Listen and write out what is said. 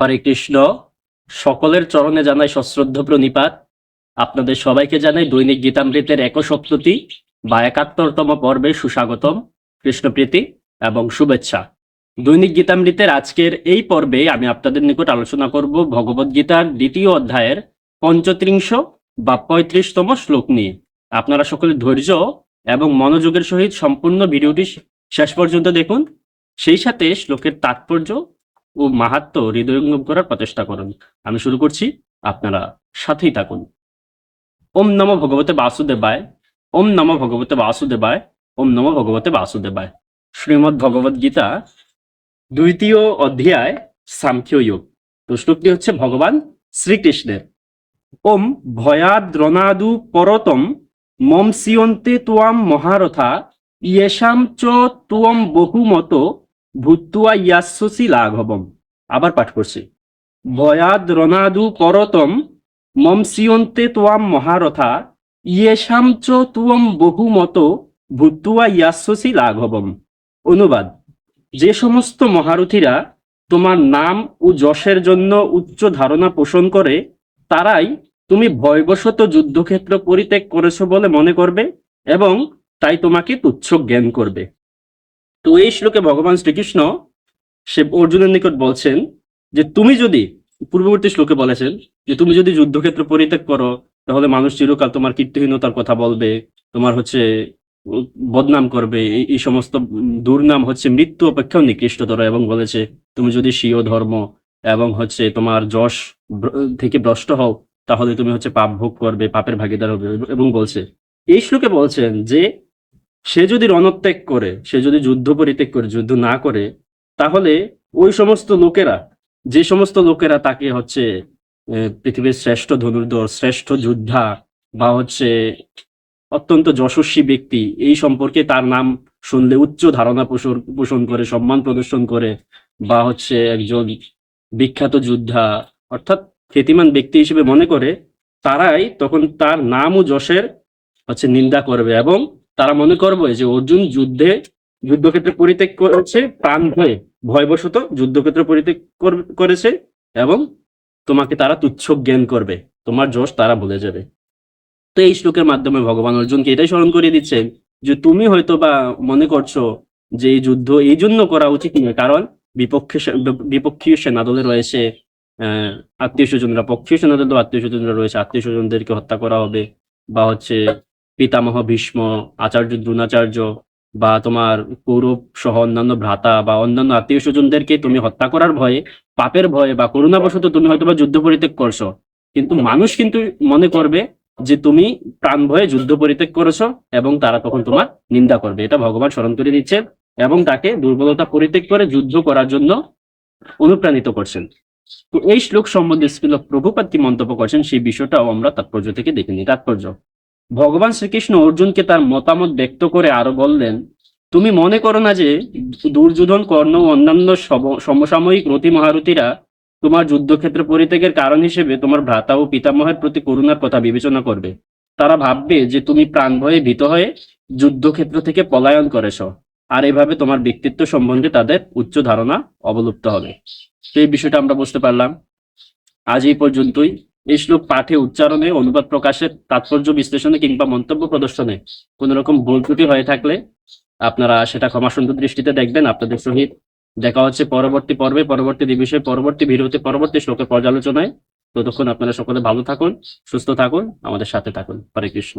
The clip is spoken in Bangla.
হরে কৃষ্ণ। সকলের চরণে জানাই সশ্রদ্ধ প্রণিপাত। আপনাদের সবাইকে জানাই দৈনিক গীতামৃতের একসপ্ততি বা একাত্তরতম পর্বে সুস্বাগতম, কৃষ্ণপ্রীতি এবং শুভেচ্ছা। দৈনিক গীতামৃতের আজকের এই পর্বে আমি আপনাদের নিকট আলোচনা করব ভগবদ গীতার দ্বিতীয় অধ্যায়ের পঞ্চত্রিংশ বা পঁয়ত্রিশতম শ্লোক নিয়ে। আপনারা সকলে ধৈর্য এবং মনোযোগের সহিত সম্পূর্ণ ভিডিওটি শেষ পর্যন্ত দেখুন। সেই সাথে শ্লোকের তাৎপর্য ও মাহাত্ম হৃদয়ঙ্গম করার প্রচেষ্টা করুন। আমি শুরু করছি। আপনারা সাথেই থাকুন। ওম নম ভগবতে বাসুদেবায়, ওম নম ভগবতে বাসুদেবায়, ওম নম ভগবতে বাসুদেবায়। শ্রীমৎ ভগবদ গীতা দ্বিতীয় অধ্যায় সাংখ্য যোগ। তো শ্লোকটি হচ্ছে, ভগবান শ্রীকৃষ্ণের। ওম ভয়াদ্রনাদু পরতম মম সিয়ন্তে তোয়াম মহারথা, ইয়েশাম চ তোয়ম বহুমত ভূত্তুয়া ইয়াস্যসি লাঘবম। আবার পাঠ করছি। ভয়াদ রনাদু পরতম, মমসিয়ন্তে তোয়াম মহারথা, ইয়েশাম চ তুয়ম বহুমত, ভূত্তুয়া ইয়াস্যসি লাঘবম। অনুবাদ, যে সমস্ত মহারথীরা তোমার নাম ও যশের জন্য উচ্চ ধারণা পোষণ করে, তারাই তুমি ভয়বশত যুদ্ধক্ষেত্র পরিত্যাগ করেছ বলে মনে করবে এবং তাই তোমাকে তুচ্ছ জ্ঞান করবে। তো এই শ্লোকে ভগবান শ্রীকৃষ্ণ সে অর্জুনের নিকট বলছেন যে, তুমি যদি পূর্ববর্তী শ্লোকে বলেছেন যে, তুমি যদি যুদ্ধক্ষেত্র পরিত্যাগ করো, তাহলে মানুষ চিরকাল তোমার কীর্তিহীনতার কথা বলবে, তোমার হচ্ছে বদনাম করবে, এই সমস্ত দুর্নাম হচ্ছে মৃত্যু অপেক্ষাও নিকৃষ্টতর এবং বলেছে, তুমি যদি স্বীয় ধর্ম এবং হচ্ছে তোমার যশ থেকে ভ্রষ্ট হও, তাহলে তুমি হচ্ছে পাপ ভোগ করবে, পাপের ভাগিদার হবে এবং বলছে, এই শ্লোকে বলছেন যে, সে যদি রণত্যাগ করে, সে যদি যুদ্ধ পরিত্যাগ করে, যুদ্ধ না করে তাহলে ওই সমস্ত লোকেরা, যে সমস্ত লোকেরা তাকে হচ্ছে পৃথিবীর শ্রেষ্ঠ ধনুর্ধর, শ্রেষ্ঠ যোদ্ধা বা হচ্ছে অত্যন্ত যশস্বী ব্যক্তি, এই সম্পর্কে তার নাম শুনলে উচ্চ ধারণা পোষণ পোষণ করে, সম্মান প্রদর্শন করে বা হচ্ছে একজন বিখ্যাত যোদ্ধা, অর্থাৎ খ্যাতিমান ব্যক্তি হিসেবে মনে করে, তারাই তখন তার নাম ও যশের হচ্ছে নিন্দা করবে এবং তারা মনে করবে যে অর্জুন যুদ্ধে যুদ্ধক্ষেত্রে পরিত্যাগ করেছে প্রাণ ভয়ে, ভয়বশত যুদ্ধক্ষেত্র পরিত্যাগ কর- করেছে এবং তোমাকে তারা তুচ্ছ জ্ঞান করবে, তোমার যশ তারা ভুলে যাবে। তো এই শ্লোকের মাধ্যমে ভগবান অর্জুনকে এটাই স্মরণ করিয়ে দিচ্ছেন যে তুমি হয়তো বা মনে করছ যে এই যুদ্ধ এই জন্য করা উচিত নয়, কারণ বিপক্ষে বিপক্ষীয় সেনাদলে রয়েছে, আহ, আত্মীয় স্বজনরা, পক্ষীয় সেনাদল আত্মীয় স্বজনরা রয়েছে, আত্মীয় স্বজনদেরকে হত্যা করা হবে বা হচ্ছে পিতামহ ভীষ্ম, আচার্য, দ্রোণাচার্য বা তোমার কৌরব সহ অন্যান্য ভ্রাতা বা অন্যান্য আত্মীয় স্বজনদেরকে তুমি হত্যা করার ভয়ে, পাপের ভয়ে বা করুণাবশত তুমি হয়তো বা যুদ্ধ পরিত্যাগ করছ। কিন্তু মানুষ কিন্তু মনে করবে যে তুমি প্রাণ ভয়ে যুদ্ধ পরিত্যাগ করেছ এবং তারা তখন তোমার নিন্দা করবে। এটা ভগবান স্মরণ করে দিচ্ছেন এবং তাকে দুর্বলতা পরিত্যাগ করে যুদ্ধ করার জন্য অনুপ্রাণিত করছেন। তো এই শ্লোক সম্বন্ধে শ্রীল প্রভুপাত কি মন্তব্য করছেন সেই বিষয়টাও আমরা তাৎপর্য থেকে দেখে নিই। তাৎপর্য ভগবান শ্রীকৃষ্ণ অর্জুনকে তার মতামত ব্যক্ত করে আরও বললেন, তুমি মনে করো না যে দুর্যোধন, কর্ণ ও অন্যান্য সমসাময়িক রতি মহারথীরা তোমার যুদ্ধক্ষেত্র পরিত্যাগের কারণ হিসেবে তোমার ভ্রাতা ও পিতামহের প্রতি করুণার কথা বিবেচনা করবে। তারা ভাববে যে তুমি প্রাণ ভয়ে ভীত হয়ে যুদ্ধক্ষেত্র থেকে পলায়ন করেছ, আর এভাবে তোমার ব্যক্তিত্ব সম্বন্ধে তাদের উচ্চ ধারণা অবলুপ্ত হবে। সেই বিষয়টা আমরা বুঝতে পারলাম। আজ এই পর্যন্তই। এই শ্লোক পাঠে উচ্চারণে অনুবাদ প্রকাশের তাৎপর্য বিশ্লেষণে কিংবা মন্তব্য প্রদর্শনে কোন রকম ভুল ত্রুটি হয়ে থাকলে আপনারা সেটা ক্ষমা ক্ষমাসুন্দর দৃষ্টিতে দেখবেন। আপনাদের সহিত দেখা হচ্ছে পরবর্তী পর্বে, পরবর্তী বিষয়ে পরবর্তী ভিডিওতে, পরবর্তী শ্লোকের পর্যালোচনায়। ততক্ষণ আপনারা সকলে ভালো থাকুন, সুস্থ থাকুন, আমাদের সাথে থাকুন। হরে কৃষ্ণ।